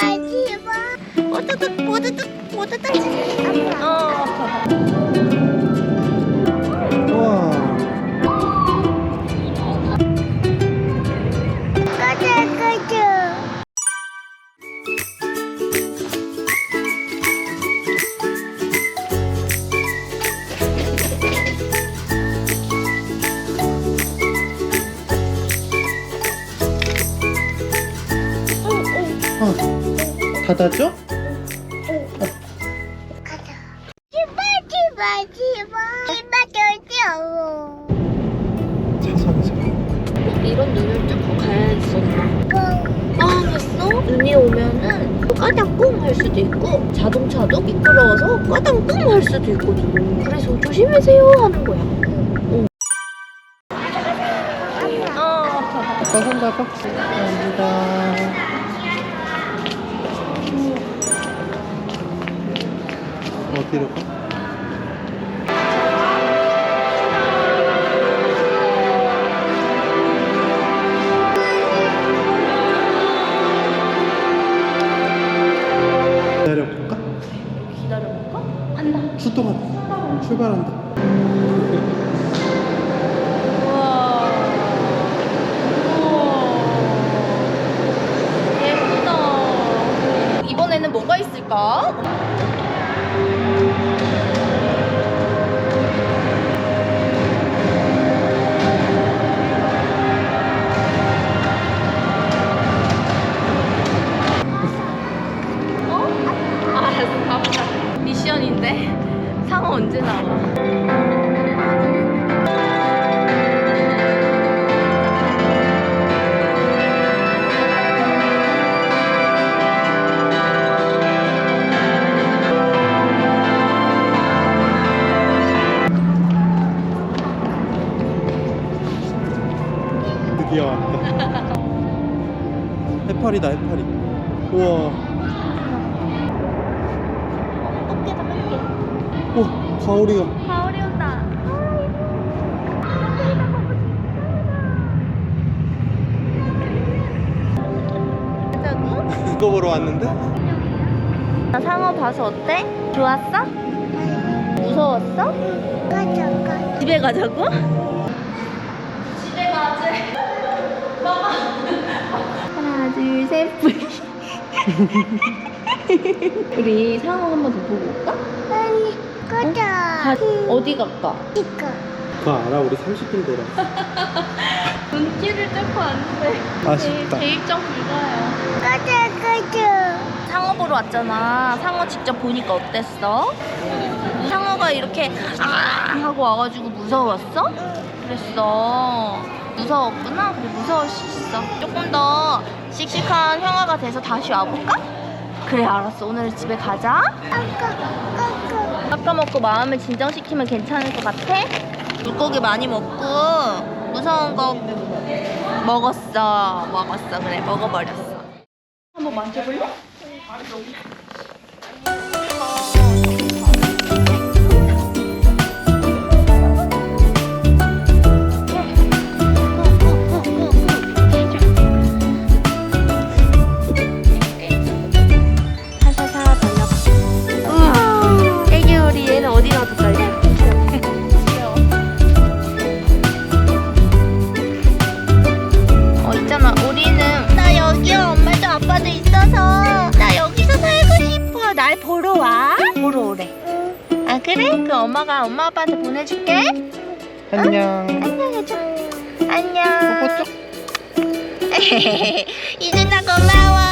제발 제발 오드득 오드득 오드득 닫아줘? 가자 제발 제발 제발 제발 절대 없어 차선에서. 이런 눈을 뚫고 가야 했었나? 아, 됐어? 눈이 오면은 까당꿍 할 수도 있고 자동차도 미끄러워서 까당꿍 할 수도 있거든. 그래서 조심하세요 하는 거야. 응. 어. 아빠 손 잡아. 감사합니다. 가? 기다려볼까? 기다려볼까? 한다. 출동한다. 출발한다. 우와. 예쁘다. 이번에는 뭐가 있을까? 어? 가보자. 미션인데? 상어 언제 나와? 드디어 왔다. 해파리다 해파리. 우와. 꽃게다, 꽃게. 우와 가오리가. 가을이 온다. 가자고? 이거 보러 왔는데? 나 상어 봐서 어때? 좋았어? 무서웠어? 가자 가자 집에 가자고? 집에 가지. 하나, 둘, 셋. 우리 상어 한번 더 보고 올까? 아니 가자 가, 어디 갈까? 이거 그거 알아? 우리 30분 돌았어. 눈길을 뚫고 왔는데 아쉽다. 제 입장 불가요. 가자 가자 상어 보러 왔잖아. 상어 직접 보니까 어땠어? 상어가 이렇게 아 하고 와가지고 무서웠어? 그랬어. 무서웠구나. 그래 무서울 수 있어. 조금 더 씩씩한 형아가 돼서 다시 와볼까? 그래 알았어. 오늘 집에 가자. 아까 먹고 마음을 진정시키면 괜찮을 것 같아? 물고기 많이 먹고 무서운 거 먹었어. 먹었어. 그래 먹어버렸어. 한번 만져볼래? 날 보러 와. 보러 오래. 아 그래? 그 엄마가 엄마 아빠한테 보내줄게. 안녕. 안녕 해줘. 안녕. 뽀뽀 쪽. 이 누나가 엄마